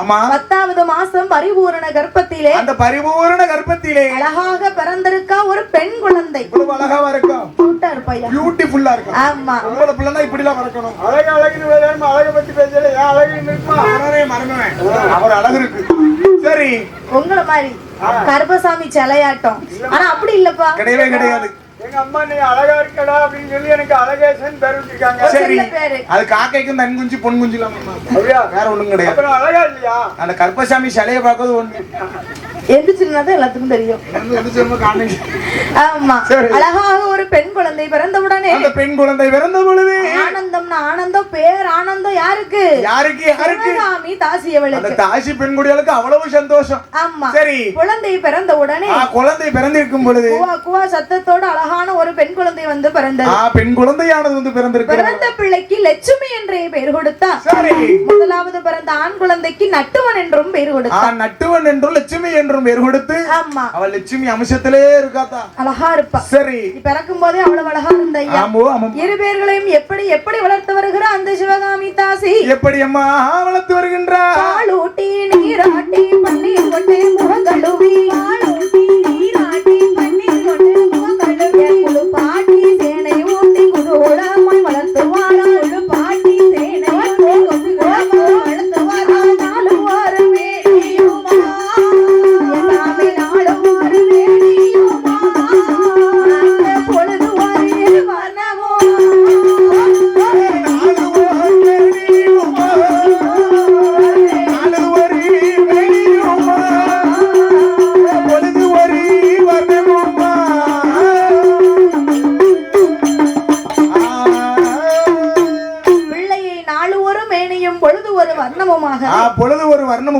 ஆமா. பத்தாவது மாசம் பரிபூரண கர்ப்பத்திலே அந்த பரிபூரண கர்ப்பத்திலே அழகாக பிறந்திருக்கா ஒரு பெண் குழந்தை. இவ்வளவு அழகாவா இருக்கும் கூட்டா இருப்பையா பியூட்டிஃபுல்லா இருக்கும் ஆமா. உங்களோட பிள்ளைனா இப்படி எல்லாம் வளர்க்கணும். அழகு அழகுன்னு வேலையாம அழகை பத்தி பேசல. ஏன் அழகு நிற்குமா? அவரே மறந்துவேன் அவர் அழகு இருக்கு. சரி. உங்களை மாதிரி கருப்பசாமி சிலையாட்டம். ஆனா அப்படி இல்லப்பா. கிடையவே கிடையாது. எங்க அம்மா நீ அழகா இருக்கடா அப்படின்னு சொல்லி எனக்கு அழகேசன் பேர் வச்சிருக்காங்க. ஒரு சரி. அது காக்கைக்கும் தன் குஞ்சு பொன் குஞ்சு இல்லாம அப்படியா? வேற ஒண்ணும் கிடையாது. அப்புறம் அழகா இல்லையா? அந்த கருப்பசாமி சிலையை பார்க்கறது ஒண்ணு. எந்திரிச்சுன்னா எல்லாத்துக்கும் தெரியும். ஆமா. அழகாக ஒரு பெண் குழந்தை பிறந்தவுடனே அந்த பெண் குழந்தை பிறந்த பொழுது ஆனந்தம்னா ஆனந்தம் பேர் ஆனந்தம் யாருக்கு? யாருக்கு யாருக்கு? சிவகாமி அந்த தாசியவளுக்கு தாசி பெண் குடிகளுக்கு அவ்வளவு சந்தோஷம். ஆமா. சரி. குழந்தை பிறந்த உடனே குழந்தை பிறந்திருக்கும் பொழுது குவா குவா சத்தத்தோட அழகான ஒரு பெண் குழந்தை வந்து பிறந்தது. ஆ பெண் குழந்தையானது வந்து பிறந்திருக்கிறது பிறந்த பிள்ளைக்கு லட்சுமி என்றே பெயர் கொடுத்தா சரி. முதலாவது பிறந்த ஆண் குழந்தைக்கு நட்டுவன் என்றும் பெயர் கொடுத்தா. நட்டுவன் என்றும் லட்சுமி என்றும் பேர் கொடுத்து ஆமா. அவள் லட்சுமி அம்சத்திலே இருக்காத்தா? அழகா இருப்பா. சரி. பிறக்கும் போதே அவ்வளவு அழகா இருந்த ஐயா. இரு பேர்களையும் எப்படி எப்படி வளர்த்து வருகிற அந்த சிவகாமி தாசி? எப்படி அம்மா வளர்த்து வருகின்றார்? பாலூட்டி நீராட்டி பன்னீர் கொண்டு முகங்கழுவி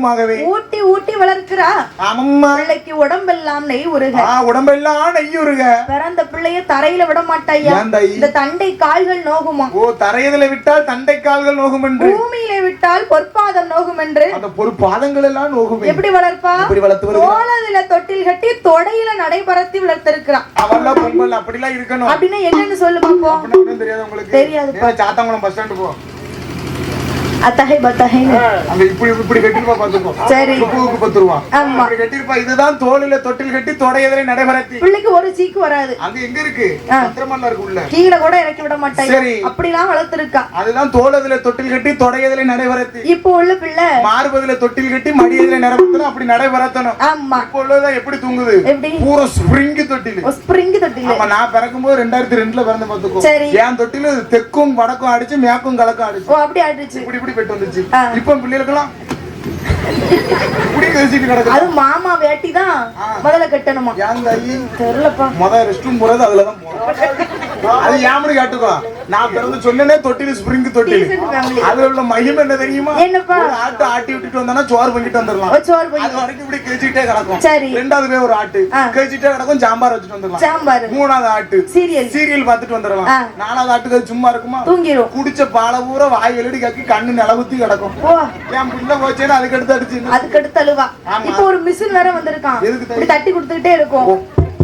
வர்ணமுமாகவே ஊட்டி ஊட்டி வளர்க்கிறா. ஆமம்மா. பிள்ளைக்கு உடம்பெல்லாம் நெய் உருக. ஆ, உடம்பெல்லாம் நெய்யுருக பிறந்த பிள்ளைய தரையில விட மாட்டாயா? இந்த தண்டை கால்கள் நோகுமா? ஓ தரையதில விட்டால் தண்டை கால்கள் நோகும் என்று பூமியில விட்டால் பொற்பாதம் நோகும் என்று அந்த பொறு பாதங்கள் எல்லாம் நோகுமே. எப்படி வளர்ப்பா? எப்படி வளர்த்து தோளதுல தொட்டில் கட்டி தொடையில நடைபறத்தி வளர்த்திருக்கிறான். அவெல்லாம் பொங்கல் அப்படிலாம் இருக்கணும். அப்படின்னா என்னன்னு சொல்லு பாப்போம். தெரியாது சாத்தாங்குளம் பஸ் ஸ்டாண்டு போ. அத்தகை பத்தகைன்னு அங்க இப்படி இப்படி கட்டிருப்பா பாத்துக்கோ. சரி. முப்பதுக்கு பத்து ரூபா ஆமா. இப்படி கட்டிருப்பா. இதுதான் தோளில தொட்டில் கட்டி தொடையதிலே நடைபெறத்தி பிள்ளைக்கு ஒரு சீக்கு வராது. அங்க எங்க இருக்கு? ஆ. பத்திரமல்ல இருக்கு உள்ள. கீழே கூட இறக்கி விட மாட்டாங்க சரி. அப்படிலாம் வளர்த்திருக்கா. அதுதான் தோளதில தொட்டில் கட்டி தொடையதிலே நடைபெறத்தி இப்போ உள்ள பிள்ளை. மார்பதில தொட்டில் கட்டி மடியதில நடைபெறத்தணும் அப்படி நடைபெறத்தணும் ஆமா. இப்போ உள்ளதா எப்படி தூங்குது? பூரா ஸ்ப்ரிங் தொட்டில். ஸ்ப்ரிங் தொட்டில. ஆமா நான் பிறக்கும்போது ரெண்டாயிரத்தி ரெண்டுல பிறந்த பாத்துக்கோ. சரி. என் தொட்டில தெற்கும் வடக்கும் அடிச்சு மேற்கும் கலக்கும் அடிச்சு. அப்படி ஆயிடுச்சு. இப்படி இப்படி பெட்டு வந்துச்சு. இப்ப பிள்ளைகளுக்கெல்லாம் அது மாமா வேட்டி தான் முதல்ல கட்டணுமா? தெரியலப்பா முத ரெஸ்ட் ரூம் போறது அதுலதான் போறோம் அது ஏமனு கேட்டுக்கோ. நான் பிறந்து சொன்னேனே தொட்டில் ஸ்ப்ரிங் தொட்டில். அதுல உள்ள மகிமை என்ன தெரியுமா? என்னப்பா? ஒரு ஆட்டு ஆட்டி விட்டுட்டு வந்தானா சோறு பண்ணிட்டு வந்துடலாம். அது வரைக்கும் இப்படி கிழிச்சிட்டே கிடக்கும். சரி. ரெண்டாவது பேர் ஒரு ஆட்டு. கிழிச்சிட்டே கிடக்கும் சாம்பார் வச்சுட்டு வந்துடலாம். சாம்பார். மூணாவது ஆட்டு. சீரியல். சீரியல் பார்த்துட்டு வந்துடலாம். நாலாவது ஆட்டுக்கு அது சும்மா இருக்குமா? தூங்கிரும். குடிச்ச பாலை பூரா வாய் வெளிடி கக்கி கண்ணு நிலவுத்தி கிடக்கும். என் பிள்ளை போச்சேன்னு அதுக்கு எடுத்து அடிச்சு அதுக்கு அடுத்து அழுவா. இப்போ ஒரு மிஷின் வேற வந்திருக்கான். தட்டி கொடுத்துக்கிட்டே இருக்கும்.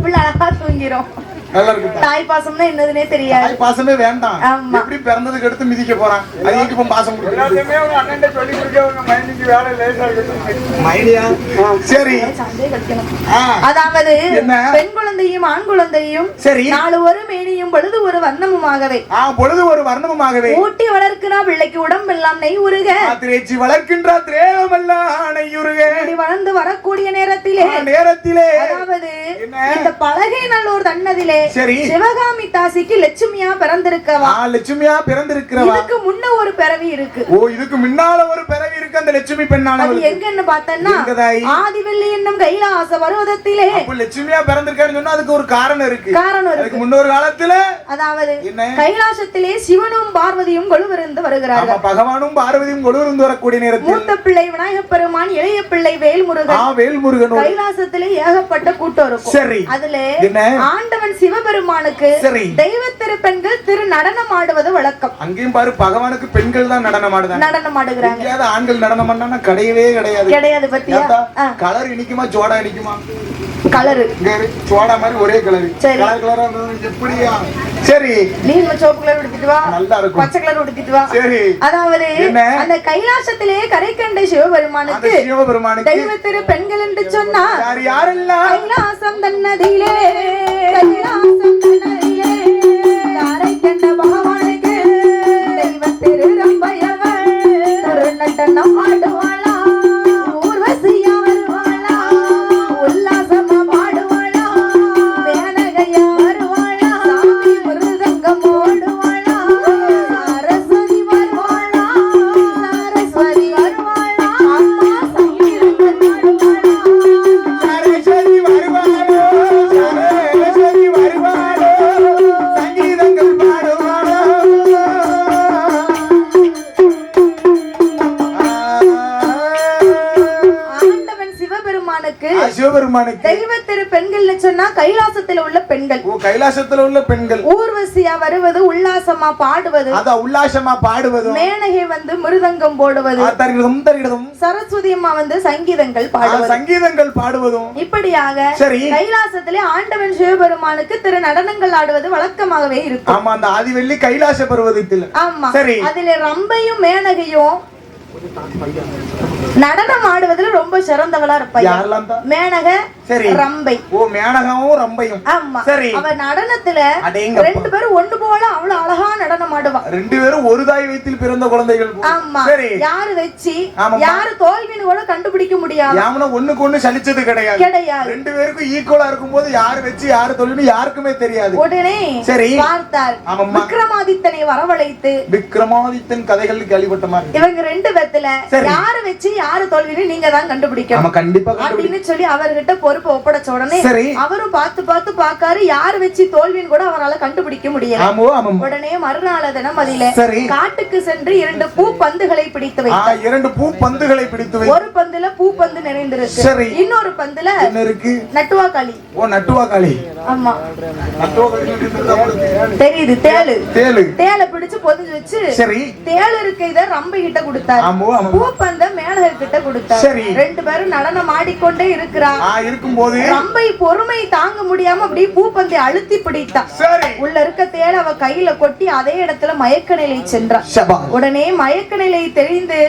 பிள்ளை அழகா தூங்கிரும். தாய் பாசம்னா என்னதுன்னே தெரியாது. தாய் பாசமே வேண்டாம். ஆமா. எப்படி பிறந்ததுக்கு எடுத்து மிதிக்க போறான்? அது எதுக்கு இப்ப பாசம் கொடுக்குறது? எல்லாத்தையுமே உங்க அண்ணன் சொல்லி கொடுக்க உங்க மைண்டுக்கு வேலை லேசா இருக்கு. மைடியா சரி. சந்தை கழிக்கணும் ஆ, அதாவது என்ன? பெண் குழந்தையும் ஆண் குழந்தையும் சரி. நாலு ஒரு மேனியும் பொழுது ஒரு வர்ணமுமாகவே. ஆ பொழுது ஒரு வர்ணமுமாகவே. ஊட்டி வளர்க்கிறா பிள்ளைக்கு உடம்பெல்லாம் நெய் உருக. திரேச்சி வளர்க்கின்ற திரேவமெல்லாம் வளர்ந்து வரக்கூடிய நேரத்திலே. நேரத்திலே. அதாவது என்ன? இந்த பலகை நல்லூர் தன்னதிலே சரி. சிவகாமி தாசிக்கு லட்சுமியா பிறந்திருக்கவா? லட்சுமியா பிறந்திருக்கிறவா? இதுக்கு முன்ன ஒரு பிறவி இருக்கு. ஓ இதுக்கு முன்னால ஒரு பிறவி இருக்கு அந்த லட்சுமி அது பெண்ணானவள் எங்கன்னு பார்த்தேன்னா? ஆதிவெள்ளி என்னும் கைலாச பருவதத்திலே. அப்ப லட்சுமியா பிறந்திருக்காருன்னு சொன்னா அதுக்கு ஒரு காரணம் இருக்கு. காரணம் இருக்கு. முன்னொரு காலத்துல அதாவது? கைலாசத்திலே சிவனும் பார்வதியும் கொலுவிருந்து வருகிறார்கள். பகவானும் பார்வதியும் கொழுவிருந்து வரக்கூடிய நேரத்தில் மூத்த பிள்ளை விநாயகப் பெருமான் இளைய பிள்ளை வேல்முருகன். ஆ வேல்முருகனோட. கைலாசத்திலே ஏகப்பட்ட கூட்டம் இருக்கும். சரி. அதுல? ஆண்டவன் சிவபெருமானுக்கு. தெய்வ திருப்பெண்கள் திரு நடனம் ஆடுவது வழக்கம். அங்கேயும் பாரு பகவானுக்கு பெண்கள் தான் நடனம் ஆடுதாங்க நடனம் ஆடுகிறாங்க. ஆண்கள் நடனம் பண்ணா கிடையவே கிடையாது. கிடையாது பத்தியா. கலர் இனிக்குமா ஜோடா இனிக்குமா? கலரு. சோடா மாதிரி ஒரே கலர். கலர் கலரா எப்படியா சரி. நீ நம்ம சிவப்பு கலர் உடுத்திட்டு வா. நல்லா இருக்கும். பச்சை கலர் உடுத்திட்டு வா. சரி. அதாவது? அந்த கைலாசத்திலே கரை கண்ட சிவபெருமானுக்கு சிவபெருமானுக்கு தெய்வத்திரு பெண்கள் என்று சொன்னா யார் யாரெல்லாம்? கைலாசம் தன்னதிலே கைலாசம் தன்னதிலே சிவபெருமானுக்கு தெய்வ திரு பெண்கள்னு சொன்னா கைலாசத்துல உள்ள பெண்கள். ஓ கைலாசத்துல உள்ள பெண்கள். ஊர்வசியா வருவது உல்லாசமா பாடுவது. அத உல்லாசமா பாடுவதும் மேனகை வந்து மிருதங்கம் போடுவது. ஆ, தருகிறதும் தருகிறதும் சரஸ்வதி அம்மா வந்து சங்கீதங்கள் ஆ, பாடுவது. சங்கீதங்கள் பாடுவதும். இப்படியாக சரி. கைலாசத்திலே ஆண்டவன் சிவபெருமானுக்கு திரு நடனங்கள் ஆடுவது வழக்கமாகவே இருக்கும். ஆமா அந்த ஆதிவெள்ளி கைலாச பருவதத்தில். ஆமா. சரி. அதுல ரம்பையும் மேனகையும் நடனம் ஆடுவதுல ரொம்ப சிறந்தவளா தான் மேனக சரி. ரம்பை ஓ மேனகவும் ரம்பையும் ஆமா சரி. அவ நடனத்துல. ரெண்டு பேரும் ஒண்ணு போல அவ்வளவு அழகா நடனம் ஆடுவா ரெண்டு பேரும் ஒரு தாய் வயிற்றில் பிறந்த குழந்தைகள். ஆமா சரி யாரு வச்சு. யாரு தோல்வின்னு கூட கண்டுபிடிக்க முடியாது யாமனா ஒண்ணுக்கு ஒண்ணு சலிச்சது கிடையாது கிடையாது ரெண்டு பேருக்கும் ஈக்குவலா இருக்கும்போது யாரு வச்சு யாரு தொழில்னு யாருக்குமே தெரியாது உடனே சரி. பார்த்தார். விக்ரமாதித்தனை வரவழைத்து விக்ரமாதித்தன் கதைகள் கேள்விப்பட்ட மாதிரி இவங்க ரெண்டு பேத்துல. யாரு வச்சு யாரு தோல்வின்னு நீங்க தான் கண்டுபிடிக்கணும். கண்டிப்பா அப்படின்னு சொல்லி அவர்கிட்ட பொறுப்பு ஒப்படைச்ச உடனே சரி. அவரும் பார்த்து பார்த்து பாக்காரு யாரு வச்சு தோல்வின்னு கூட அவரால கண்டுபிடிக்க முடியல. உடனே மறுநாள் தினம் அதில. காட்டுக்கு சென்று இரண்டு பூ பந்துகளை பிடித்து வைத்தார். இரண்டு பூ பந்துகளை பிடித்து ஒரு பந்துல பூ பந்து நிறைந்திருக்கு. சரி. இன்னொரு பந்துல என்ன இருக்கு? நட்டுவாக்காளி. ஓ நட்டுவா காளி ஆமா? தெரியுது தேளு. தேளு. தேளை பிடிச்சு பொதிஞ்சு வச்சு சரி. தேளு இருக்க இத ரம்பை கிட்ட கொடுத்தாரு. பூ பந்த மேனகர் கிட்ட கொடுத்தாரு. சரி. ரெண்டு பேரும் நடனம் ஆடிக்கொண்டே இருக்கிறா ஆ இருக்கும்போது ரம்பை பொறுமை தாங்க முடியாம அப்படியே பூப்பந்தை அழுத்தி பிடித்தா சரி. உள்ள இருக்க தேளை அவ கையில கொட்டி அதே இடத்துல மயக்க நிலை சென்றா. சபா. உடனே மயக்க நிலை தெரிந்து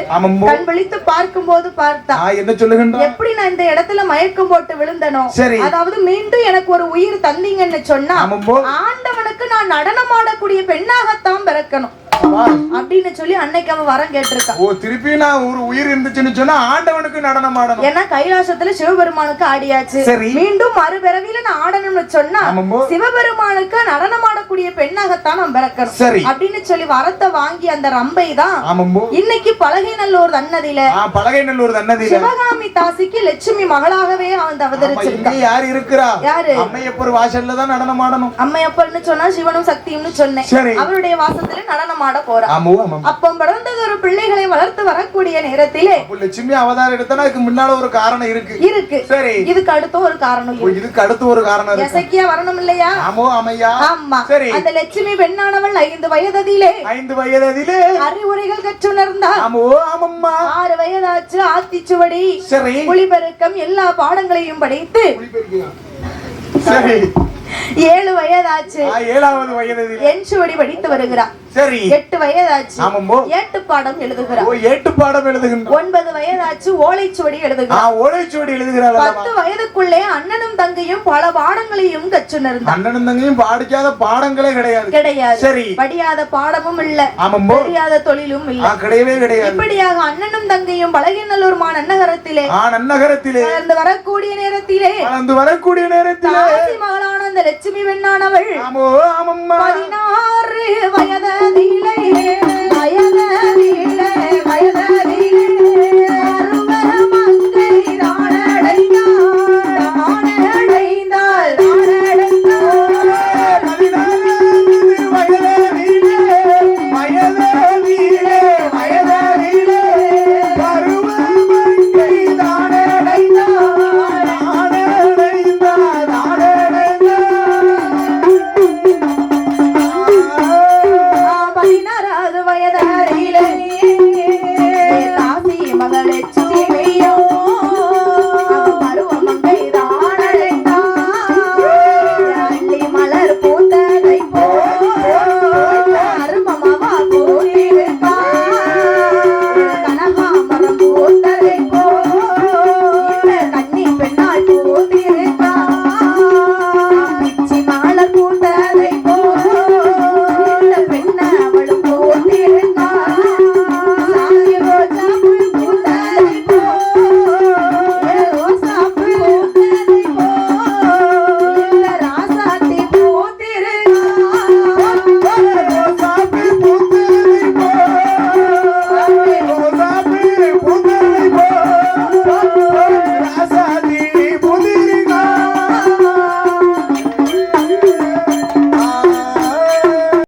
கண் விழித்து பார்க்கும்போது பார்த்தா ஆ என்ன சொல்லுகின்ற எப்படி நான் இந்த இடத்துல மயக்கம் போட்டு விழுந்தனோ. அதாவது மீண்டும் எனக்கு ஒரு உயிர் தந்தீங்கன்னு சொன்னா ஆண்டவனுக்கு நான் நடனம் ஆடக்கூடிய பெண்ணாகத்தான் பிறக்கணும். அப்படின்னு சொல்லி அன்னைக்கு அவன் வரம் கேட்டிருக்கா ஓ திருப்பி நான் ஒரு உயிர் இருந்துச்சுன்னு சொன்னா ஆண்டவனுக்கு நடனம் ஆடணும். ஏன்னா கைலாசத்துல சிவபெருமானுக்கு ஆடியாச்சு. மீண்டும் மறுபிறவியில நான் ஆடணும்னு சொன்னா. சிவபெருமானுக்கு நடனம் ஆடக்கூடிய பெண்ணாகத்தான் நான் பிறக்கணும். சரி. அப்படின்னு சொல்லி வரத்தை வாங்கி அந்த ரம்பை தான் இன்னைக்கு பழகைநல்லூர் தன்னதில ஆ பலகை நல்லூர் தன்னதில சிவகாமி தாசிக்கு லட்சுமி மகளாகவே அவன் ஆமா, அவதரிச்சிருக்கா இங்கே யார் இருக்கிறா? யாரு? அம்மையப்பர் வாசல்ல தான் நடனம் ஆடணும். அம்மையப்பன்னு சொன்னா சிவனும் சக்தியும்னு சொன்னேன். அவருடைய வாசத்துல நடனம் ஆட போறா ஆமோ ஆமாம் அப்போ பிறந்தது ஒரு பிள்ளைகளை வளர்த்து வரக்கூடிய நேரத்திலே லட்சுமி அவதாரம் எடுத்தனா அதுக்கு முன்னால ஒரு காரணம் இருக்கு. இருக்கு. சரி. இதுக்கு அடுத்தும் ஒரு காரணம் இதுக்கு அடுத்து ஒரு காரணம் இருக்கு. எசக்கியா வரணும் இல்லையா? ஆமோ அமையா ஆமா. சரி. அந்த லட்சுமி பெண்ணானவள் ஐந்து வயதிலே ஐந்து வயதிலே அறிவுரைகள் கற்றுணர்ந்தா. ஆமோ ஆமம்மா? ஆறு வயதாச்சு ஆத்திச்சுவடி சரி. புலிபெருக்கம் எல்லா பாடங்களையும் படித்து? சரி. ஏழு வயதாச்சு. ஏழாவது வயதிலே என் சுவடி படித்து வருகிறார் சரி. எட்டு வயதாச்சு. ஆமம்போ ஏட்டு பாடம் எழுதுகிறார் ஓ ஏட்டு பாடம் எழுதுகின்ற ஒன்பது வயதாச்சு ஓலைச்சுவடி எழுதுகிறார் ஓலைச்சுவடி எழுதுகிறாள்? அல்லவா? பத்து வயதுக்குள்ளே அண்ணனும் தங்கையும் பல பாடங்களையும் கற்றுணர்ந்தார் அண்ணனும் தங்கையும் பாடிக்காத பாடங்களே கிடையாது. கிடையாது. சரி. படியாத பாடமும் இல்ல. ஆமம்போ தெரியாத தொழிலும் இல்ல. கிடையவே கிடையாது. இப்படியாக அண்ணனும் தங்கையும் பழகிநல்லூர் நன்னகரத்திலே. ஆ நன்னகரத்திலே. வளர்ந்து வரக்கூடிய நேரத்திலே. வளர்ந்து வரக்கூடிய நேரத்திலே. மகளான அந்த லட்சுமி பெண்ணானவள். ஆமோ ஆமம்மா. பதி நீலையே அயன